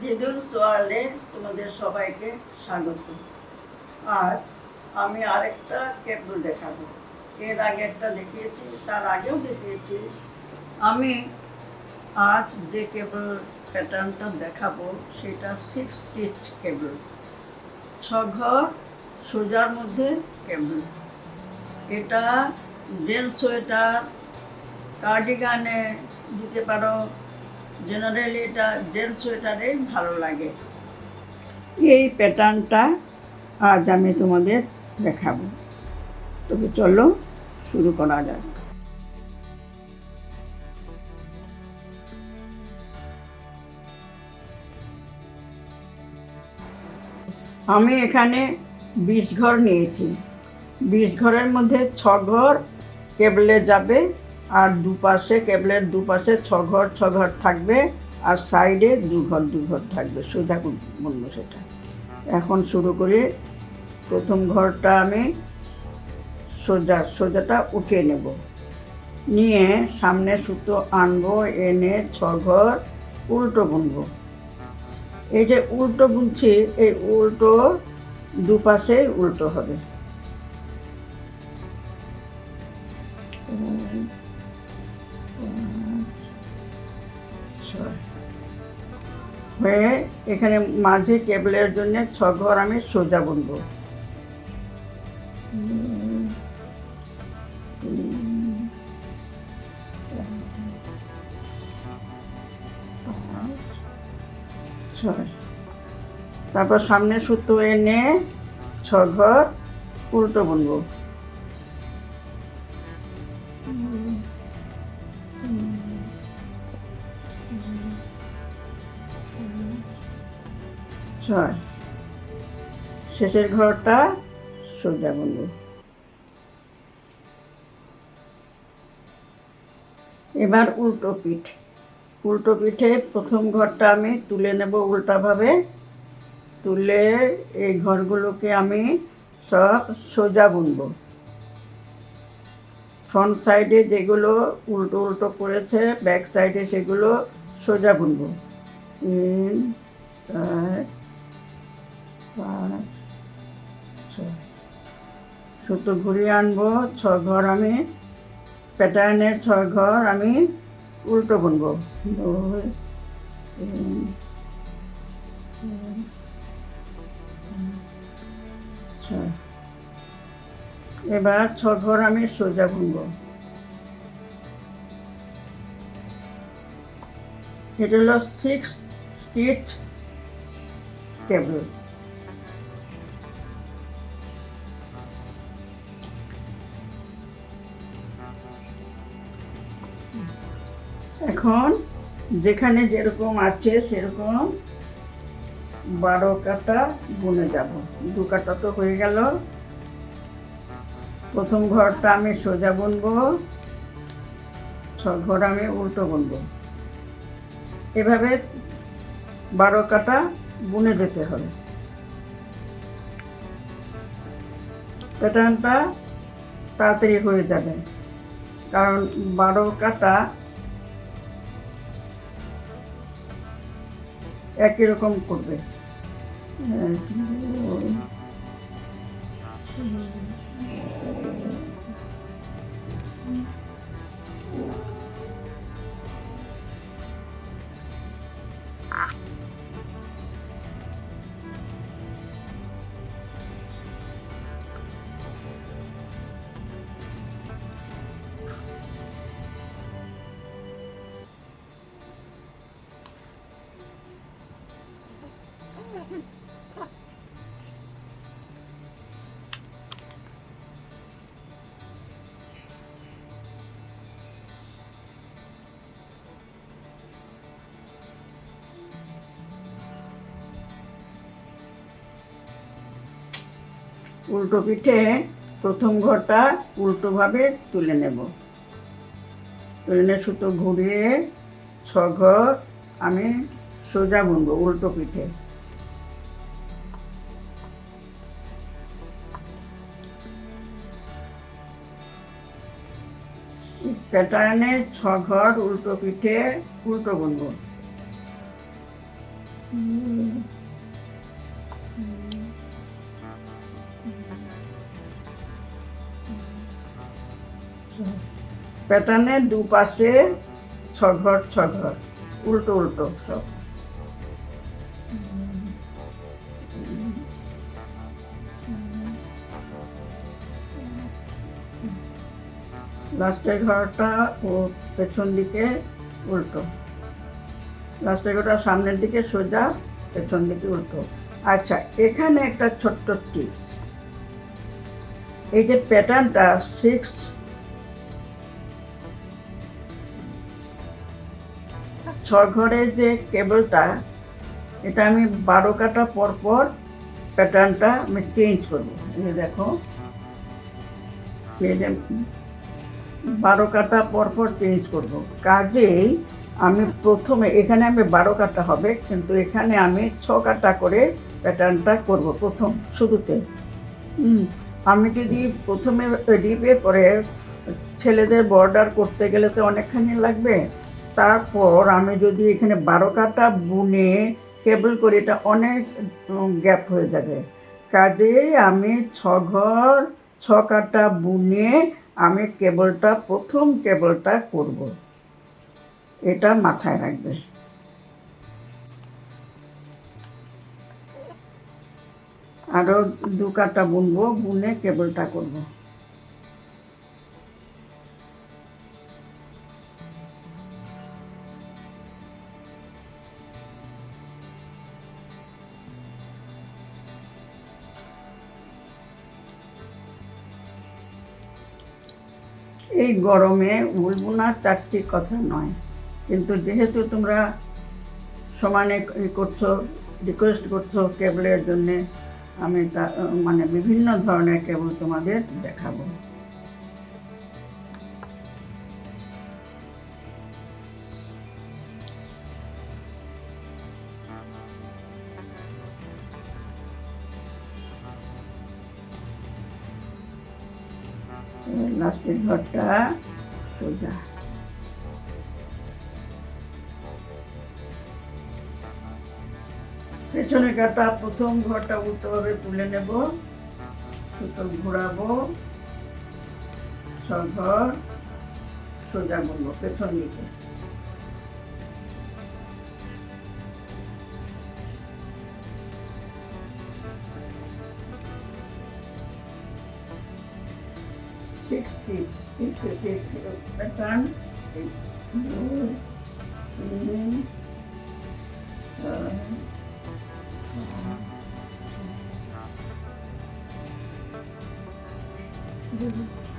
দিদুলস ওয়ার্ল্ডে তোমাদের সবাইকে স্বাগত। আর আমি আরেকটা কেবল দেখাবো। এর আগে একটা দেখিয়েছি, তার আগেও দেখিয়েছি। আমি আজ যে কেবল প্যাটার্নটা দেখাবো, সেটা সিক্স স্টিচ কেবল। ছ ঘর সোজার মধ্যে কেবল। এটা জেন্টস সোয়েটার কার্ডিগানে দিতে পারো। জেনারেলি এটা জেন্টস সোয়েটারে ভালো লাগে। এই প্যাটার্নটা আজ আমি তোমাদের দেখাবো। তবে চলো শুরু করা যাক। আমি এখানে বিশ ঘর নিয়েছি। বিশ ঘরের মধ্যে ছ ঘর কেবলে যাবে আর দুপাশে কেবলের দুপাশে ছ ঘর ছ ঘর থাকবে আর সাইডে দু ঘর দু ঘর থাকবে। সোজা বলব সেটা। এখন শুরু করে। প্রথম ঘরটা আমি সোজা, সোজাটা উঠিয়ে নেব। নিয়ে সামনে সুতো আনব, এনে ছ ঘর উল্টো বুনবো। এই যে উল্টো বুনছি, এই উল্টো দুপাশে উল্টো হবে। হয়ে এখানে মাঝে কেবলের জন্য ছ ঘর আমি সোজা বুনবো। তারপর সামনে সুতো এনে ছ ঘর উল্টো বুনবো। ছয়। শেষের ঘরটা সোজা বুনবো এবার উল্টো পিঠ। উল্টো পিঠে প্রথম ঘরটা আমি তুলে নেব উল্টাভাবে। তুলে এই ঘরগুলোকে আমি সব সোজা বুনবো। ফ্রন্ট সাইডে যেগুলো উল্টো উল্টো করেছে, ব্যাক সাইডে সেগুলো সোজা বুনবো। তিন, চার সুতো ঘুরিয়ে আনব ছ ঘর আমি। প্যাটার্নের ছয় ঘর আমি উল্টো বুনবো। এবার ছ ঘর আমি সোজা বুনবো। এটা হলো সিক্স স্টিচ কেবল এখন যেখানে যেরকম আছে সেরকম বারো কাটা বুনে যাব। দু কাটা তো হয়ে গেল। প্রথম ঘরটা আমি সোজা বুনবো, ছ ঘর আমি উল্টো বুনবো। এভাবে বারো কাটা বুনে যেতে হবে। প্যাটার্নটা তাড়াতাড়ি হয়ে যাবে। কারণ বারো কাটা একই রকম করবে। এক, উল্টো পিঠে প্রথম ঘরটা উল্টোভাবে তুলে নেব। তুলে নিয়ে সুতো ঘুরিয়ে ছ ঘর আমি সোজা বুনবো উল্টো পিঠে। প্যাটার্নে ছ ঘর উল্টো পিঠে উল্টো বুনবো। প্যাটার্নের দুপাশে ছ ঘর ছ ঘর উল্টো উল্টো সব। লাস্টের ঘরটা ও পেছন দিকে উল্টো। লাস্টের ঘরটা সামনের দিকে সোজা, পেছন দিকে উল্টো। আচ্ছা এখানে একটা ছোট্ট টিপস এই যে প্যাটার্নটা সিক্স ঘরের যে কেবলটা, এটা আমি বারো কাটা পর পর প্যাটার্নটা আমি চেঞ্জ করব। এই দেখো। বারো কাটা পর পর চেঞ্জ করব। কাজেই আমি প্রথমে, এখানে আমি বারো কাটা হবে, কিন্তু এখানে আমি ছ কাটা করে প্যাটার্নটা করব প্রথম শুরুতে। আমি যদি প্রথমে রিপে করে ছেলেদের বর্ডার করতে গেলে তো অনেকখানি লাগবে। তারপর আমি যদি এখানে বারো কাটা বুনে কেবল করি, এটা অনেক গ্যাপ হয়ে যাবে। কাজেই আমি ছ ঘর, ছ কাটা বুনে আমি কেবলটা, প্রথম কেবলটা করব। এটা মাথায় রাখবে। আরও দু কাটা বুনবো, বুনে কেবলটা করব। এই গরমে বলব না, চারটি কথা নয়। কিন্তু যেহেতু তোমরা সমানে করছ রিকোয়েস্ট করছ কেবলের জন্যে, আমি তা মানে বিভিন্ন ধরনের কেবল তোমাদের দেখাবো। লাস্টের ঘরটা সোজা। পেছনে কাটা প্রথম ঘরটা উল্টোভাবে তুলে নেব। সুতো ঘোরাবো। সব ঘর, সোজা বলব পেছন দিকে। takes it. It takes a pattern. It goes in. Uh, mm-hmm.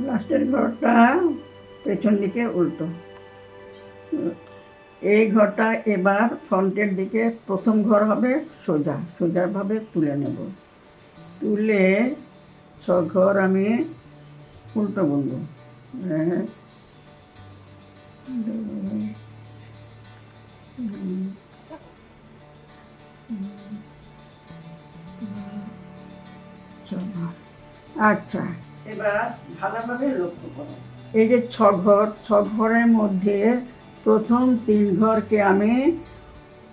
লাস্টের ঘরটা পেছন দিকে উল্টো। এই ঘরটা এবার ফ্রন্টের দিকে প্রথম ঘর হবে সোজা। সোজাভাবে তুলে নেব। তুলে ছ ঘর আমি উল্টো তিন, চার। আচ্ছা। এবার ভালোভাবে লক্ষ্য করো। এই যে ছ ঘর ছ ঘরের মধ্যে প্রথম তিন ঘরকে আমি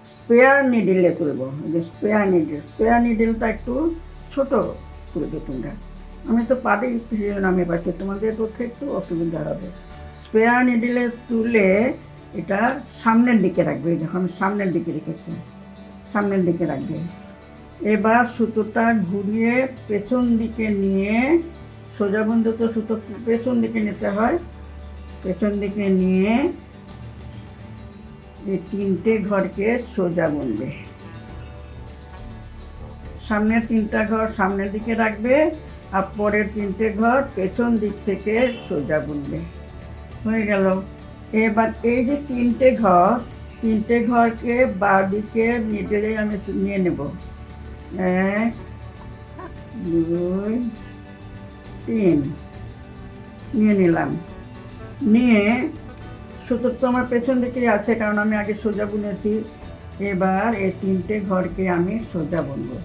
স্পেয়ার নিডিলে তুলব। যে স্পেয়ার নিডিল স্পেয়ার নিডিলটা একটু ছোট তুলবে তোমরা। আমি তো পারি সেই জন্য আমি পাচ্ছি তোমাদের পক্ষে একটু অসুবিধা হবে। স্পেয়ার নিডিলে তুলে এটা সামনের দিকে রাখবে যখন সামনের দিকে রেখেছি। সামনের দিকে রাখবে। এবার সুতোটা ঘুরিয়ে পেছন দিকে নিয়ে সোজা বন্ধ তো সুতো পেছন দিকে নিতে হয়। পেছন দিকে নিয়ে এই তিনটে ঘরকে সোজা বুনবে সামনের তিনটা ঘর সামনের দিকে রাখবে আর পরের তিনটে ঘর পেছন দিক থেকে সোজা বুনবে হয়ে গেল। এবার এই যে তিনটে ঘর, তিনটে ঘরকে বাঁ দিকে মিডলে আমি নিয়ে নেব। এক, দুই তিন। নিয়ে নিলাম। নিয়ে সুতোর তো আমার পেছন দিকেই আছে, কারণ আমি আগে সোজা বুনেছি। এবার এই তিনটে ঘরকে আমি সোজা বুনবো।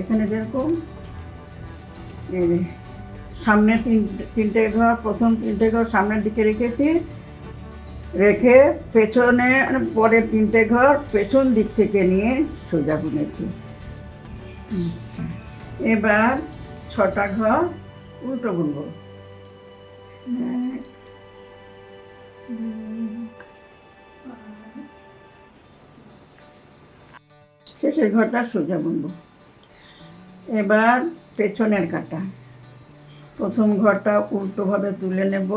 এখানে যেরকম সামনে তিন তিনটে ঘর, প্রথম তিনটে ঘর সামনের দিকে রেখেছি। রেখে পেছনে মানে পরের তিনটে ঘর পেছন দিক থেকে নিয়ে সোজা বুনেছি। এবার ছটা ঘর উল্টো বুনবো। শেষের ঘরটা সোজা বুনবো। এবার পেছনের কাটা। প্রথম ঘরটা উল্টোভাবে তুলে নেব।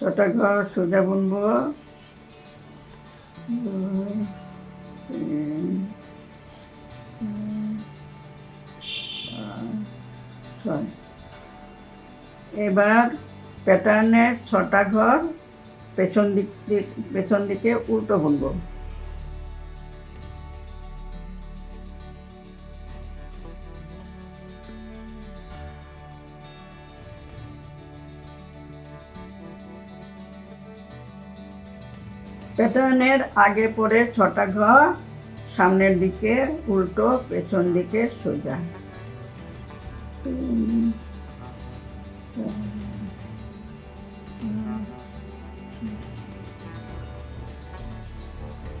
ছটা ঘর সোজা বুনবো এবার প্যাটার্নের ছটা ঘর পেছন দিক- পেছন দিকে উল্টো বুনবো। প্যাটার্নের আগে পরে ছটা ঘর, সামনের দিকে উল্টো, পেছন দিকে সোজা।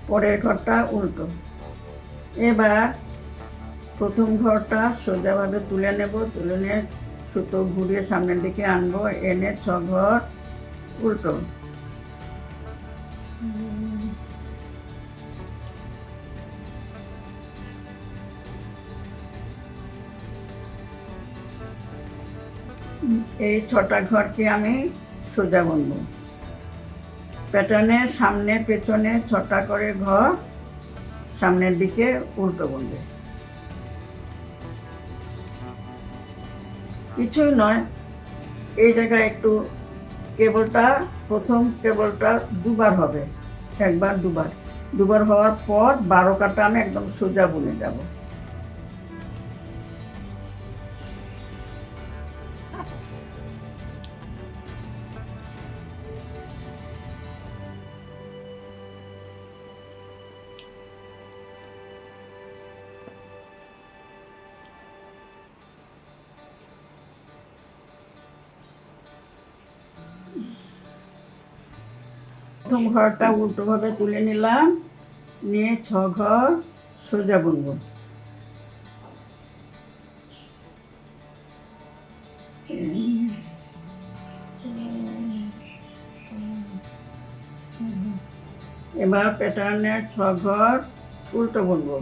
পরের ঘরটা উল্টো। এবার প্রথম ঘরটা সোজাভাবে তুলে নেব, তুলে নিয়ে সুতো ঘুরিয়ে সামনের দিকে আনব, এনে ছ ঘর উল্টো। এই ছটা ঘরকে আমি সোজা বুনবো প্যাটার্নের সামনে, পেছনে ছটা করে ঘর, সামনের দিকে উল্টো বুনবে কিছুই নয়, এই জায়গায় একটু কেবলটা, প্রথম কেবলটা দুবার হবে, একবার দুবার। দুবার হওয়ার পর বারো কাটা আমি একদম সোজা বুনে যাব। প্রথম ঘরটা উল্টোভাবে তুলে নিলাম। নিয়ে ছ ঘর সোজা বুনব। এবার প্যাটার্নের ছ ঘর উল্টো বুনবো।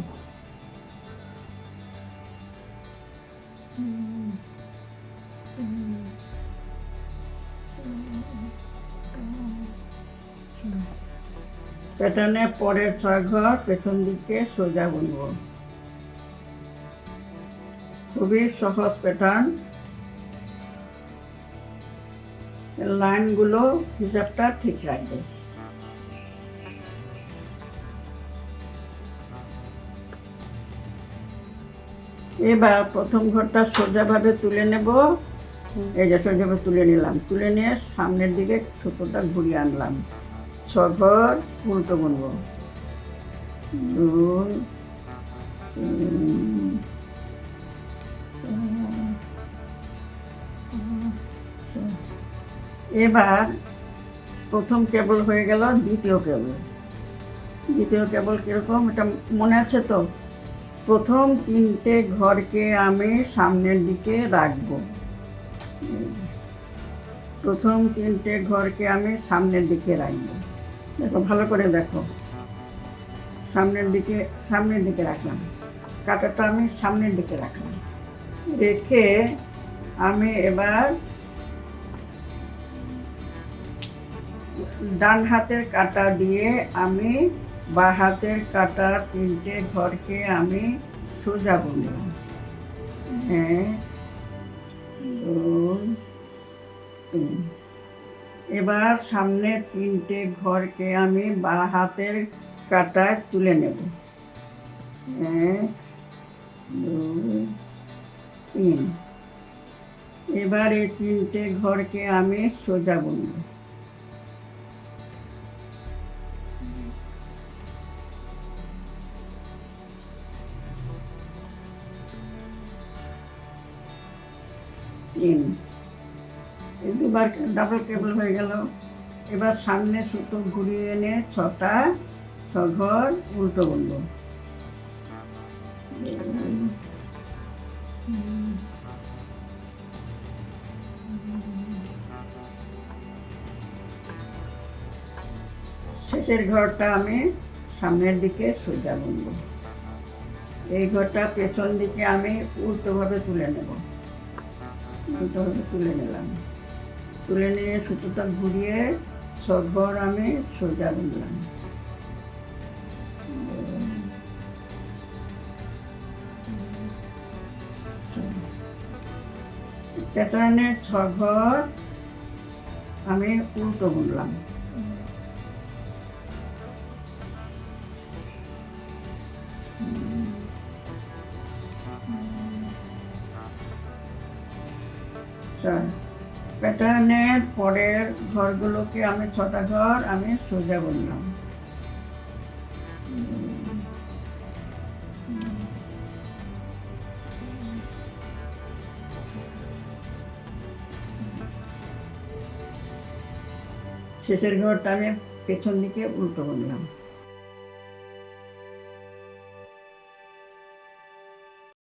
প্যাটার্নে পরের ছয় ঘর পেছন দিকে সোজা বুনবো। খুবই সহজ প্যাটার্ন লাইনগুলো হিসাবটা ঠিক রাখবে। এবার প্রথম ঘরটা সোজাভাবে তুলে নেব। এই যে সোজাভাবে তুলে নিলাম। তুলে নিয়ে সামনের দিকে সুতোটা ঘুরিয়ে আনলাম। ছ ঘর উল্টো বুনব দুই। এবার প্রথম কেবল হয়ে গেল দ্বিতীয় কেবল। দ্বিতীয় কেবল কীরকম? এটা মনে আছে তো? প্রথম তিনটে ঘরকে আমি সামনের দিকে রাখব। প্রথম তিনটে ঘরকে আমি সামনের দিকে রাখব। দেখো, ভালো করে দেখো। সামনের দিকে সামনের দিকে রাখলাম। কাঁটাটা আমি সামনের দিকে রাখলাম। রেখে আমি এবার ডান হাতের কাটা দিয়ে আমি বা হাতের কাটা তিনটে ঘরকে আমি সোজা বুনলাম এক দুই এবার সামনে তিনটে ঘরকে আমি বা হাতের কাটায় তুলে নেব। তিন। এবার এই তিনটে ঘরকে আমি সোজা বুনব। তিন। দুবার ডাবল কেবল হয়ে গেল। এবার সামনে সুতো ঘুরিয়ে এনে ছটা ছ ঘর উল্টো বুনব শেষের ঘরটা আমি সামনের দিকে সোজা বুনব এই ঘরটা পেছন দিকে আমি উল্টোভাবে তুলে নেব। উল্টোভাবে তুলে নিলাম। তুলে নিয়ে সুতোটা ঘুরিয়ে ছঘর আমি সোজা বুনলাম প্যাটার্নের ছঘর আমি উল্টো বুনলাম। চল। প্যাটার্নের পরের ঘরগুলোকে আমি ছটা ঘর, আমি সোজা বললাম। শেষের ঘরটা আমি পেছন দিকে উল্টো বললাম।